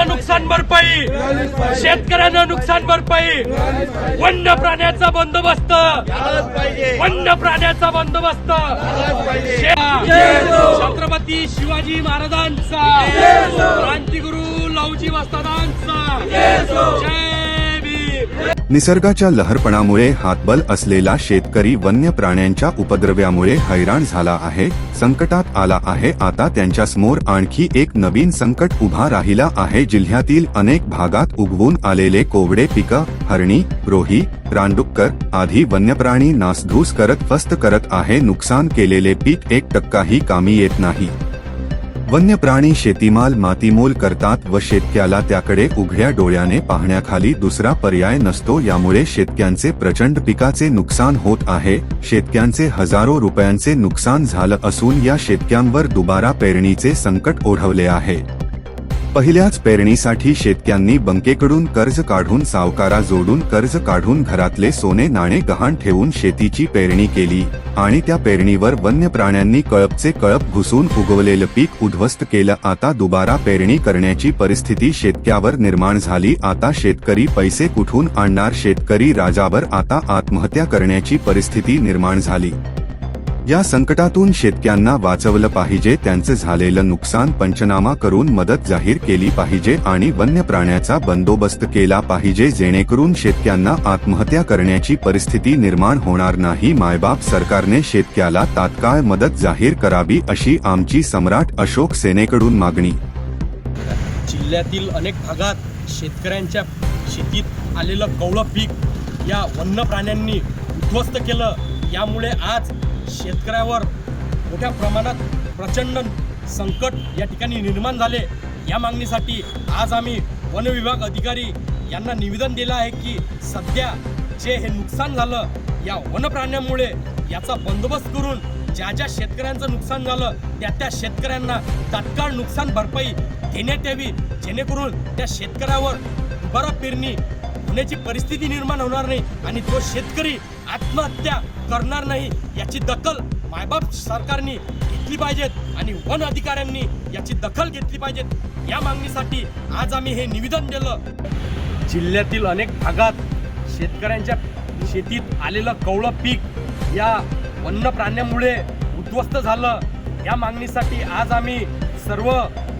शेतकऱ्यांना नुकसान भरपाई. शेतकऱ्यांना नुकसान भरपाई. वन्य प्राण्याचा बंदोबस्त. वन्य प्राण्याचा बंदोबस्त. छत्रपती शिवाजी महाराजांचा. निसर्गाच्या लहरपणामुळे हातबल असलेला शेतकरी वन्य प्राण्यांच्या उपद्रव्यामुळे हैराण झाला आहे संकटात आला आहे. आता त्यांच्यासमोर आणखी एक नवीन संकट उभा राहिला आहे. जिल्ह्यातील अनेक भागात उगवून आलेले कोवडे पिकं हरणी रोही रानडुक्कर आधी वन्यप्राणी नासधूस करत फस्त करत आहे. नुकसान केलेले पीक एक टक्काही कामी येत नाही. वन्य प्राणी शेतीमाल मातीमोल करतात व शेतक्याला त्याकडे उघड्या डोळ्याने पाहण्याखाली दुसरा पर्याय नसतो. यामुळे शेतक्यांचे प्रचंड पिकाचे नुकसान होत आहे. शेतक्यांचे हजारो रुपयांचे नुकसान झालं असून या शेतक्यांवर दुबारा पेरणीचे संकट ओढवले आहे. पहिल्याच पेरणीसाठी शेतक्यांनी बँकेकडून कर्ज काढून सावकारा जोडून कर्ज काढून घरातले सोने नाणे गहाण ठेवून शेतीची पेरणी केली आणि त्या पेरणीवर वन्य प्राण्यांनी कळपचे कळप घुसून उगवलेलं पीक उद्ध्वस्त केलं. आता दुबारा पेरणी करण्याची परिस्थिती शेतक्यावर निर्माण झाली. आता शेतकरी पैसे कुठून आणणार? शेतकरी राजावर आता आत्महत्या करण्याची परिस्थिती निर्माण झाली. या संकटातून शेतक्यांना वाचवलं पाहिजे त्यांचं झालेलं नुकसान पंचनामा करून मदत जाहीर केली पाहिजे आणि वन्य प्राण्याचा बंदोबस्त केला पाहिजे जेणेकरून शेतक्यांना आत्महत्या करण्याची परिस्थिती निर्माण होणार नाही. मायबाप सरकारने शेतक्याला तात्काळ मदत जाहीर करावी अशी आमची सम्राट अशोक सेनेकडून मागणी. जिल्ह्यातील अनेक भागात शेतकऱ्यांच्या शेतीत आलेलं कवळं पीक या वन्य प्राण्यांनी उद्ध्वस्त केलं. यामुळे आज शेतकऱ्यावर मोठ्या प्रमाणात प्रचंड संकट या ठिकाणी निर्माण झाले. या मागणीसाठी आज आम्ही वन विभाग अधिकारी यांना निवेदन दिलं आहे की सध्या जे हे नुकसान झालं या वन प्राण्यांमुळे याचा बंदोबस्त करून ज्या ज्या शेतकऱ्यांचं नुकसान झालं त्या त्या शेतकऱ्यांना तात्काळ नुकसान भरपाई देण्यात यावी जेणेकरून त्या शेतकऱ्यावर बरं पेरणी होण्याची परिस्थिती निर्माण होणार नाही आणि तो शेतकरी आत्महत्या करणार नाही याची दखल मायबाप सरकारने घेतली पाहिजेत आणि वन अधिकाऱ्यांनी याची दखल घेतली पाहिजेत. या मागणीसाठी आज आम्ही हे निवेदन दिलं. जिल्ह्यातील अनेक भागात शेतकऱ्यांच्या शेतीत आलेलं कवळं पीक या वन्य प्राण्यांमुळे उद्ध्वस्त झालं. या मागणीसाठी आज आम्ही सर्व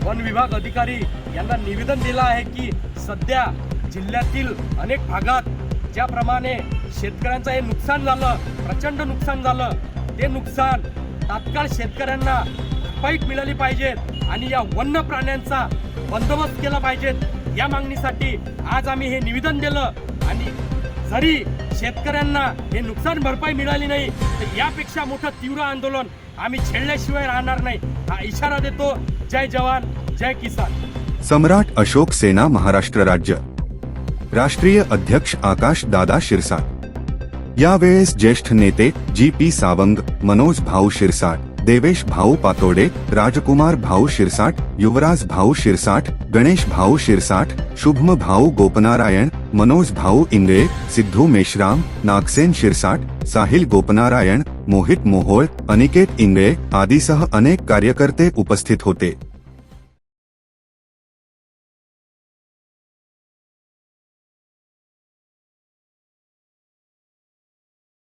वन विभाग अधिकारी यांना निवेदन दिलं आहे की सध्या जिल्ह्यातील अनेक भागात ज्याप्रमाणे शेतकऱ्यांचं हे नुकसान झालं प्रचंड नुकसान झालं ते नुकसान तात्काळ शेतकऱ्यांना भरपाईट मिळाली पाहिजेत आणि या वन्य प्राण्यांचा बंदोबस्त केला पाहिजेत. या मागणीसाठी आज आम्ही हे निवेदन दिलं आणि जरी शेतकऱ्यांना हे नुकसान भरपाई मिळाली नाही तर यापेक्षा मोठं तीव्र आंदोलन आम्ही छेडल्याशिवाय राहणार नाही. हा इशारा देतो. जय जवान जय किसान. सम्राट अशोक सेना महाराष्ट्र राज्य. राष्ट्रीय अध्यक्ष आकाश दादा शिरसाट. यावेळेस ज्येष्ठ नेते जी पी सावंग मनोज भाऊ शिरसाट देवेश भाऊ पातोडे राजकुमार भाऊ शिरसाट युवराज भाऊ शिरसाट गणेश भाऊ शिरसाट शुभम भाऊ गोपनारायण मनोज भाऊ इंगळे सिद्धू मेश्राम नागसेन शिरसाट साहिल गोपनारायण मोहित मोहोळ अनिकेत इंगळे आदीसह अनेक कार्यकर्ते उपस्थित होते.